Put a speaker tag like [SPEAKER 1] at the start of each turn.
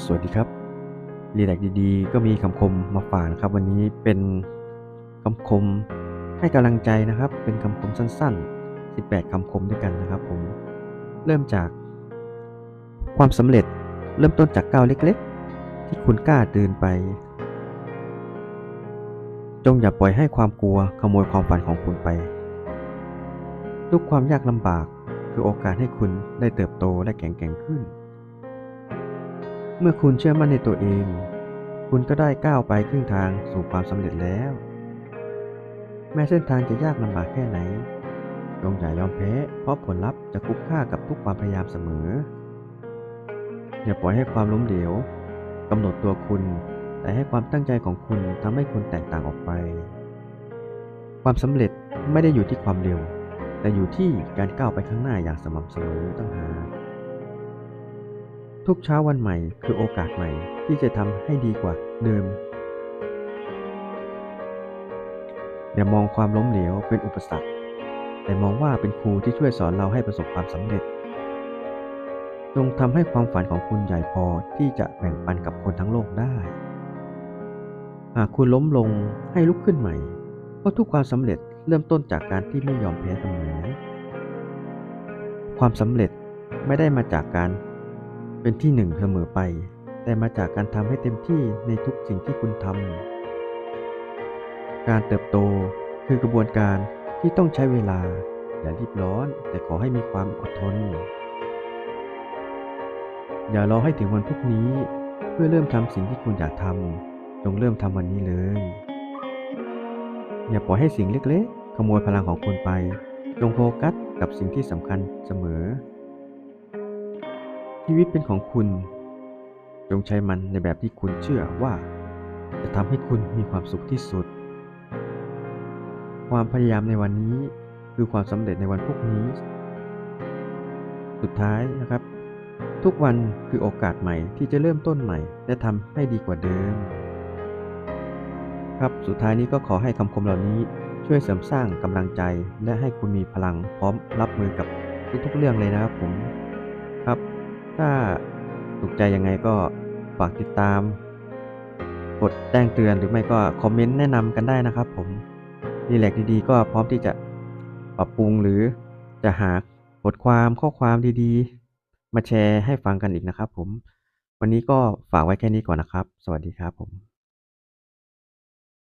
[SPEAKER 1] สวัสดีครับ รีแลกดีๆ ก็มีคำคมมาฝากนะครับ วันนี้เป็นคำคมให้กำลังใจนะครับ เป็นคำคมสั้น ๆ 18คำคมด้วยกันนะครับ ผม เริ่มจาก ความสำเร็จเริ่มต้นจากก้าวเล็ก ๆ ที่คุณกล้าเดินไป จงอย่าปล่อยให้ความกลัวขโมยความฝันของคุณไป ทุกความยากลำบากคือโอกาสให้คุณได้เติบโตและแข็งแกร่งขึ้น เมื่อคุณเชื่อมั่นในตัวเอง คุณก็ได้ก้าวไปครึ่งทางสู่ความสำเร็จแล้ว แม้เส้นทางจะยากลำบากแค่ไหนจงอย่ายอมแพ้ เพราะผลลัพธ์จะคุ้มค่ากับทุกความพยายามเสมอ อย่าปล่อยให้ความล้มเหลวกำหนดตัวคุณ แต่ให้ความตั้งใจของคุณทำให้คุณแตกต่างออกไป ความสำเร็จไม่ได้อยู่ที่ความเร็ว แต่อยู่ที่การก้าวไปข้างหน้าอย่างสม่ำเสมอต่างหาก ทุกเช้าวันใหม่คือโอกาสใหม่ที่จะทำให้ดีกว่าเดิม อย่ามองความล้มเหลวเป็นอุปสรรค แต่มองว่าเป็นครูที่ช่วยสอนเราให้ประสบความสำเร็จ จงทำให้ความฝันของคุณใหญ่พอที่จะแบ่งปันกับคนทั้งโลกได้ หากคุณล้มลงให้ลุกขึ้นใหม่ เพราะทุกความสำเร็จเริ่มต้นจากการที่ไม่ยอมแพ้เสมอ ความสำเร็จไม่ได้มาจากการ เป็นที่หนึ่งเสมอไป แต่มาจากการทำให้เต็มที่ในทุกสิ่งที่คุณทำ การเติบโตคือกระบวนการที่ต้องใช้เวลา อย่ารีบร้อน แต่ขอให้มีความอดทน อย่ารอให้ถึงวันพรุ่งนี้ เพื่อเริ่มทำสิ่งที่คุณอยากทำจงเริ่มทำวันนี้เลย อย่าปล่อยให้สิ่งเล็กๆ ขโมยพลังของคุณไป จงโฟกัสกับสิ่งที่สำคัญเสมอ ชีวิตเป็นของคุณ จงใช้มันในแบบที่คุณเชื่อว่า จะทำให้คุณมีความสุขที่สุด ความพยายามในวันนี้คือความสำเร็จในวันพรุ่งนี้ สุดท้ายนะครับ ทุกวันคือโอกาสใหม่ที่จะเริ่มต้นใหม่ และทำให้ดีกว่าเดิม ครับสุดท้ายนี้ก็ขอให้คำคมเหล่านี้ช่วยเสริมสร้างกำลังใจและให้คุณมีพลังพร้อมรับมือกับทุกๆเรื่องเลยนะครับผม ถ้าถูกใจยังไงก็ฝากติดตาม กดแจ้งเตือนหรือไม่ก็คอมเมนต์แนะนำกันได้นะครับผมรีแลกดีๆ ก็พร้อมที่จะปรับปรุงหรือจะหาบทความข้อความดีๆ มาแชร์ให้ฟังกันอีกนะครับผม วันนี้ก็ฝากไว้แค่นี้ก่อนนะครับ สวัสดีครับผม